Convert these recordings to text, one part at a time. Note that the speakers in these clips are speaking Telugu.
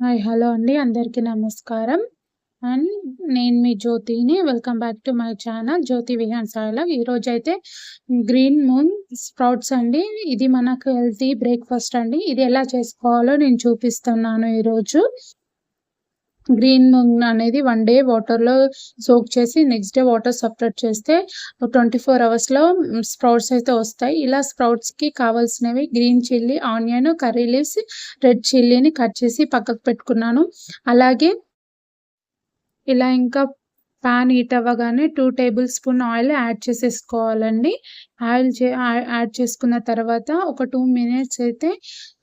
హాయ్ హలో అండి. అందరికీ నమస్కారం. అండ్ నేను మీ జ్యోతిని. Welcome back to my channel Jyothi Vihaan సాయిలో ఈరోజు అయితే గ్రీన్ మూన్ స్ప్రౌట్స్ అండి. ఇది మనకు హెల్తీ బ్రేక్ఫాస్ట్ అండి. ఇది ఎలా చేసుకోవాలో నేను చూపిస్తున్నాను ఈరోజు. గ్రీన్ ముంగ్ అనేది వన్ డే వాటర్లో సోక్ చేసి నెక్స్ట్ డే వాటర్ సపరేట్ చేస్తే ట్వంటీ ఫోర్ అవర్స్లో స్ప్రౌట్స్ అయితే వస్తాయి. ఇలా స్ప్రౌట్స్కి కావాల్సినవి green chilli onion curry leaves red చిల్లీని cut చేసి పక్కకు పెట్టుకున్నాను. అలాగే ఇలా ఇంకా ప్యాన్ హీట్ అవ్వగానే two tablespoon oil add చేసేసుకోవాలండి. ఆయిల్ చే యాడ్ చేసుకున్న తర్వాత ఒక టూ మినిట్స్ అయితే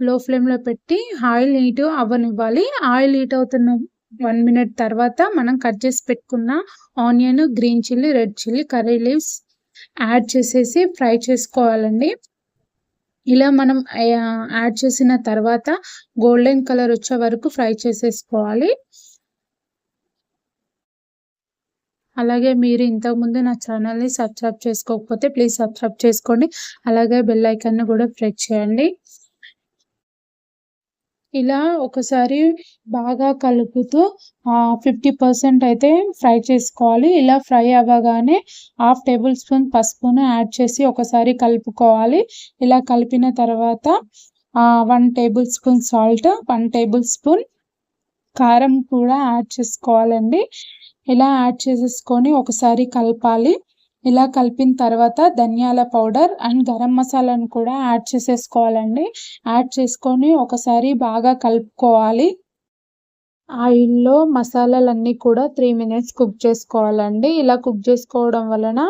లో ఫ్లేమ్లో పెట్టి ఆయిల్ హీట్ అవ్వనివ్వాలి. ఆయిల్ హీట్ అవుతున్న వన్ మినిట్ తర్వాత మనం కట్ చేసి పెట్టుకున్న onion green chilli red chilli curry leaves add చేసేసి ఫ్రై చేసుకోవాలండి. ఇలా మనం యాడ్ చేసిన తర్వాత గోల్డెన్ కలర్ వచ్చే వరకు ఫ్రై చేసేసుకోవాలి. అలాగే మీరు ఇంతకుముందు నా ఛానల్ని సబ్స్క్రైబ్ చేసుకోకపోతే ప్లీజ్ సబ్స్క్రైబ్ చేసుకోండి. అలాగే బెల్ ఐకాన్ని కూడా ప్రెస్ చేయండి. ఇలా ఒకసారి బాగా కలుపుతూ ఫిఫ్టీ పర్సెంట్ అయితే ఫ్రై చేసుకోవాలి. ఇలా ఫ్రై అవ్వగానే హాఫ్ టేబుల్ స్పూన్ పసుపును యాడ్ చేసి ఒకసారి కలుపుకోవాలి. ఇలా కలిపిన తర్వాత one tablespoon salt one tablespoon కారం కూడా యాడ్ చేసుకోవాలండి. ఇలా యాడ్ చేసేసుకొని ఒకసారి కలపాలి. ఇలా కలిపిన తర్వాత ధనియాల పౌడర్ అండ్ గరం మసాలాను కూడా యాడ్ చేసేసుకోవాలండి. యాడ్ చేసుకొని ఒకసారి బాగా కలుపుకోవాలి. ఆయిల్లో మసాలాలన్నీ కూడా త్రీ మినిట్స్ కుక్ చేసుకోవాలండి. ఇలా కుక్ చేసుకోవడం వలన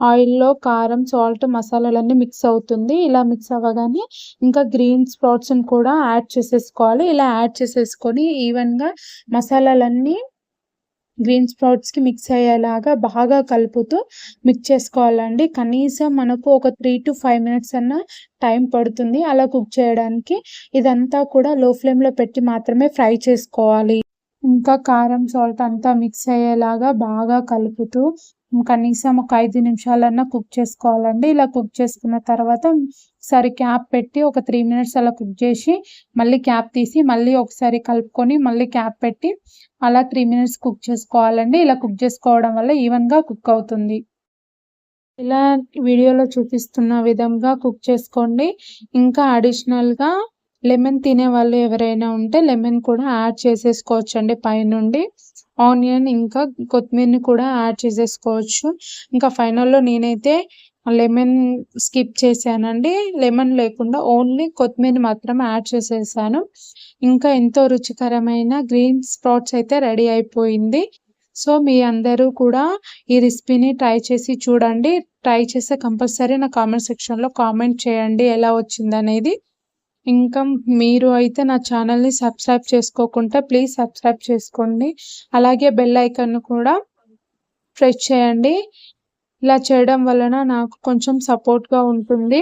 ఆయిల్లో కారం సాల్ట్ మసాలాలన్నీ మిక్స్ అవుతుంది. ఇలా మిక్స్ అవ్వగానే ఇంకా గ్రీన్ స్ప్రౌట్స్ని కూడా యాడ్ చేసేసుకోవాలి. ఇలా యాడ్ చేసేసుకొని ఈవెన్గా మసాలాలన్నీ గ్రీన్ స్ప్రౌట్స్కి మిక్స్ అయ్యేలాగా బాగా కలుపుతూ మిక్స్ చేసుకోవాలండి. కనీసం మనకు ఒక త్రీ టు ఫైవ్ మినిట్స్ అన్న టైం పడుతుంది అలా కుక్ చేయడానికి. ఇదంతా కూడా లో ఫ్లేమ్లో పెట్టి మాత్రమే ఫ్రై చేసుకోవాలి. ఇంకా కారం సాల్ట్ అంతా మిక్స్ అయ్యేలాగా బాగా కలుపుతూ కనీసం ఒక ఐదు నిమిషాలన్నా కుక్ చేసుకోవాలండి. ఇలా కుక్ చేసుకున్న తర్వాత ఒకసారి క్యాప్ పెట్టి ఒక త్రీ మినిట్స్ అలా కుక్ చేసి మళ్ళీ క్యాప్ తీసి మళ్ళీ ఒకసారి కలుపుకొని మళ్ళీ క్యాప్ పెట్టి అలా త్రీ మినిట్స్ కుక్ చేసుకోవాలండి. ఇలా కుక్ చేసుకోవడం వల్ల ఈవెన్గా కుక్ అవుతుంది. ఇలా వీడియోలో చూపిస్తున్న విధంగా కుక్ చేసుకోండి. ఇంకా అడిషనల్గా లెమన్ తినే వాళ్ళు ఎవరైనా ఉంటే లెమన్ కూడా యాడ్ చేసేసుకోవచ్చు అండి పైనుండి. ఆనియన్ ఇంకా కొత్తిమీరని కూడా యాడ్ చేసేసుకోవచ్చు. ఇంకా ఫైనల్లో నేనైతే లెమన్ స్కిప్ చేశానండి. లెమన్ లేకుండా ఓన్లీ కొత్తిమీర మాత్రం యాడ్ చేసేసాను. ఇంకా ఎంతో రుచికరమైన గ్రీన్ స్ప్రౌట్స్ అయితే రెడీ అయిపోయింది. సో మీ అందరూ కూడా ఈ రెసిపీని ట్రై చేసి చూడండి. ట్రై చేస్తే కంపల్సరీ నా కామెంట్ సెక్షన్లో కామెంట్ చేయండి ఎలా వచ్చిందనేది. ఇంకా మీరు అయితే నా ఛానల్ని సబ్స్క్రైబ్ చేసుకోకుంటే ప్లీజ్ సబ్స్క్రైబ్ చేసుకోండి. అలాగే బెల్ ఐకాన్ కూడా ప్రెస్ చేయండి. ఇలా చేయడం వలన నాకు కొంచెం సపోర్ట్గా ఉంటుంది.